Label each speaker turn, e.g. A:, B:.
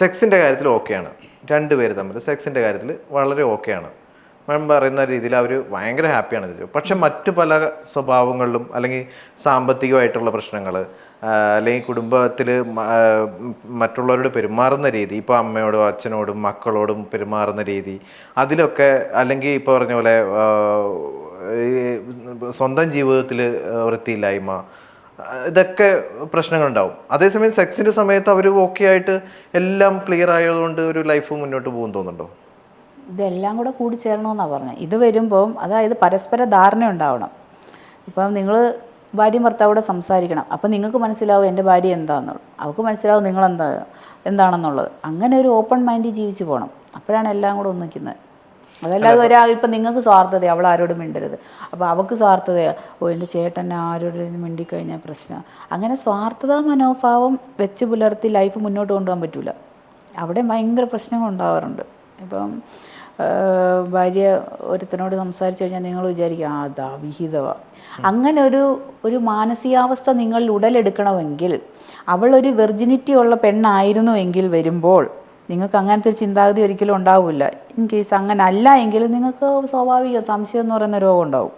A: സെക്സിന്റെ കാര്യത്തിൽ ഓക്കെയാണ്. രണ്ടുപേര് തമ്മിൽ സെക്സിന്റെ കാര്യത്തിൽ വളരെ ഓക്കെയാണ്. മാം പറയുന്ന രീതിയിൽ അവർ ഭയങ്കര ഹാപ്പിയാണ് ചോദിച്ചു പക്ഷെ മറ്റു പല സ്വഭാവങ്ങളിലും അല്ലെങ്കിൽ സാമ്പത്തികമായിട്ടുള്ള പ്രശ്നങ്ങൾ അല്ലെങ്കിൽ കുടുംബത്തിൽ മറ്റുള്ളവരോട് പെരുമാറുന്ന രീതി ഇപ്പോൾ അമ്മയോടും അച്ഛനോടും മക്കളോടും പെരുമാറുന്ന രീതി അതിലൊക്കെ അല്ലെങ്കിൽ ഇപ്പോൾ പറഞ്ഞ പോലെ സ്വന്തം ജീവിതത്തിൽ വൃത്തിയില്ലായ്മ ഇതൊക്കെ പ്രശ്നങ്ങളുണ്ടാവും. അതേസമയം സെക്സിന്റെ സമയത്ത് അവർ ഓക്കെ ആയിട്ട് എല്ലാം ക്ലിയർ ആയതുകൊണ്ട് ഒരു ലൈഫ് മുന്നോട്ട് പോകും തോന്നുന്നുണ്ടോ?
B: ഇതെല്ലാം കൂടെ കൂടി ചേരണമെന്നാണ് പറഞ്ഞത് ഇത് വരുമ്പോൾ അതായത് പരസ്പര ധാരണ ഉണ്ടാവണം. ഇപ്പം നിങ്ങൾ ഭാര്യയും ഭർത്താവോടെ സംസാരിക്കണം. അപ്പം നിങ്ങൾക്ക് മനസ്സിലാവും എന്റെ ഭാര്യ എന്താണെന്നുള്ളത് അവൾക്ക് മനസ്സിലാവും നിങ്ങളെന്താ എന്താണെന്നുള്ളത്. അങ്ങനെ ഒരു ഓപ്പൺ മൈൻഡിൽ ജീവിച്ചു പോകണം അപ്പോഴാണ് എല്ലാം കൂടെ ഒന്നിക്കുന്നത്. അതല്ലാതെ ഒരാൾ ഇപ്പം നിങ്ങൾക്ക് സ്വാർത്ഥത അവൾ ആരോടും മിണ്ടരുത്. അപ്പോൾ അവൾക്ക് സ്വാർത്ഥതയാണ് ഓ എന്റെ ചേട്ടൻ ആരോടും മിണ്ടിക്കഴിഞ്ഞാൽ പ്രശ്നം. അങ്ങനെ സ്വാർത്ഥത മനോഭാവം വെച്ച് പുലർത്തി ലൈഫ് മുന്നോട്ട് കൊണ്ടുപോകാൻ പറ്റില്ല അവിടെ ഭയങ്കര പ്രശ്നങ്ങൾ ഉണ്ടാവാറുണ്ട്. ഇപ്പം ഭാര്യ ഒരുത്തനോട് സംസാരിച്ചു കഴിഞ്ഞാൽ നിങ്ങൾ വിചാരിക്കും ആ അതാ വിഹിതവാ. അങ്ങനെ ഒരു ഒരു മാനസികാവസ്ഥ നിങ്ങളിൽ ഉടലെടുക്കണമെങ്കിൽ അവളൊരു വെർജിനിറ്റി ഉള്ള പെണ്ണായിരുന്നുവെങ്കിൽ വരുമ്പോൾ നിങ്ങൾക്ക് അങ്ങനത്തെ ഒരു ചിന്താഗതി ഒരിക്കലും ഉണ്ടാവില്ല. ഇൻ കേസ് അങ്ങനെ അല്ല എങ്കിൽ നിങ്ങൾക്ക് സ്വാഭാവിക സംശയം എന്ന് പറയുന്ന രോഗം ഉണ്ടാവും.